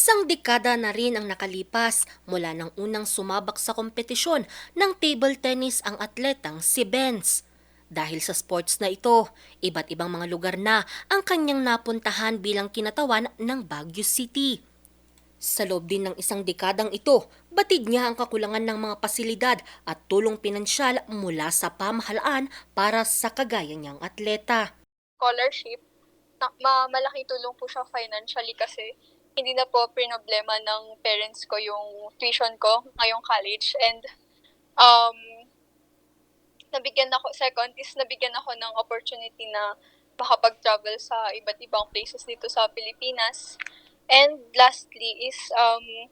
Isang dekada na rin ang nakalipas mula nang unang sumabak sa kompetisyon ng table tennis ang atletang si Benz. Dahil sa sports na ito, iba't ibang mga lugar na ang kanyang napuntahan bilang kinatawan ng Baguio City. Sa loob din ng isang dekadang ito, batid niya ang kakulangan ng mga pasilidad at tulong pinansyal mula sa pamahalaan para sa kagaya niyang atleta. scholarship, na, ma, malaking tulong po siya financially kasi hindi na po problema ng parents ko yung tuition ko ngayong college and um, nabigyan ako, second is nabigyan ako ng opportunity na makapag-travel sa iba't ibang places dito sa Pilipinas. And lastly is um,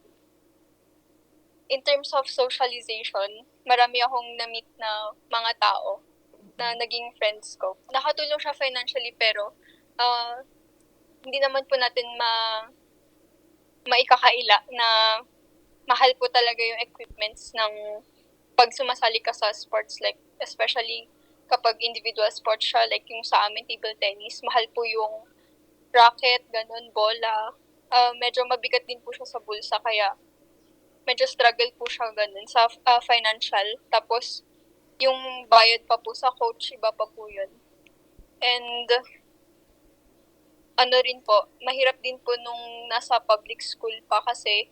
in terms of socialization, marami akong na-meet na mga tao na naging friends ko. Nakatulong siya financially pero ah, hindi naman po natin ma maikakaila na mahal po talaga yung equipments ng pag sumasali ka sa sports like especially kapag individual sports siya like yung sa amin table tennis mahal po yung racket ganun bola Ah, medyo mabigat din po siya sa bulsa kaya medyo struggle po siya ganun sa ah, financial tapos yung bayad pa po sa coach, iba pa po yun. And, ano rin po, mahirap din po nung nasa public school pa kasi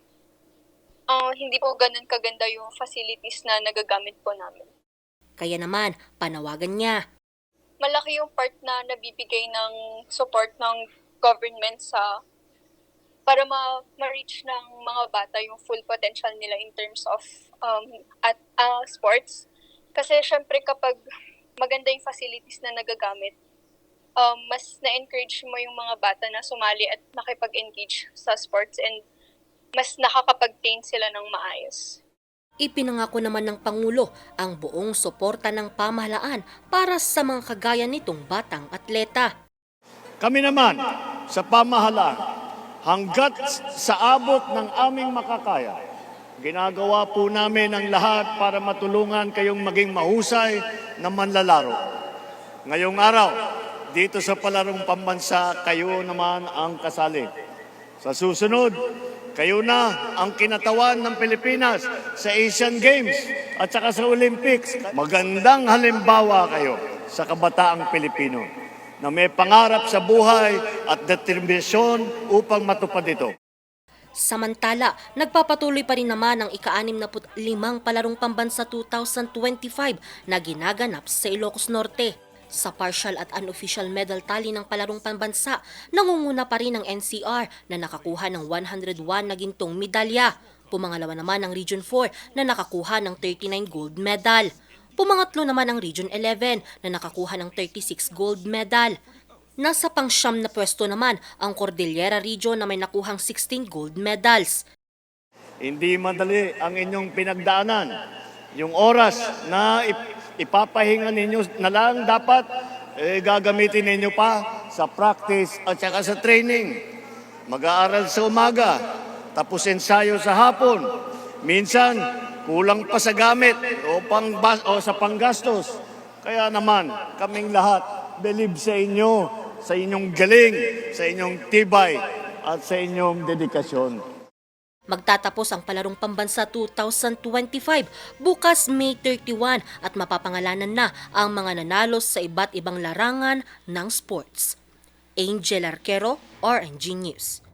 ah, hindi po ganun kaganda yung facilities na nagagamit po namin. Kaya naman, panawagan niya Malaki yung part na nabibigay ng support ng government sa para ma- ma-reach ng mga bata yung full potential nila in terms of um, at ah, sports. Kasi syempre kapag maganda yung facilities na nagagamit, um, mas na-encourage mo yung mga bata na sumali at nakipag-engage sa sports and mas nakakapag-train sila ng maayos. Ipinangako naman ng Pangulo ang buong suporta ng pamahalaan para sa mga kagaya nitong batang atleta. Kami naman sa pamahalaan, hanggat sa abot ng aming makakaya, ginagawa po namin ang lahat para matulungan kayong maging mahusay na manlalaro. Ngayong araw, dito sa palarong pambansa, kayo naman ang kasali. Sa susunod, kayo na ang kinatawan ng Pilipinas sa Asian Games at saka sa Olympics. Magandang halimbawa kayo sa kabataang Pilipino na may pangarap sa buhay at determinasyon upang matupad ito. Samantala, nagpapatuloy pa rin naman ang ika-65 palarong pambansa 2025 na ginaganap sa Ilocos Norte. Sa partial at unofficial medal tally ng palarong pambansa, nangunguna pa rin ang NCR na nakakuha ng 101 na gintong medalya. Pumangalawa naman ang Region 4 na nakakuha ng 39 gold medal. Pumangatlo naman ang Region 11 na nakakuha ng 36 gold medal. Nasa pangsyam na pwesto naman ang Cordillera Region na may nakuhang 16 gold medals. Hindi madali ang inyong pinagdaanan. Yung oras na ipapahinga ninyo na lang dapat eh, gagamitin ninyo pa sa practice at saka sa training. Mag-aaral sa umaga, tapos ensayo sa hapon. Minsan, kulang pa sa gamit o, pang o sa panggastos. Kaya naman, kaming lahat, believe sa inyo, sa inyong galing, sa inyong tibay, at sa inyong dedikasyon. Magtatapos ang palarong pambansa 2025 bukas May 31 at mapapangalanan na ang mga nanalo sa iba't ibang larangan ng sports. Angel Arquero, RNG News.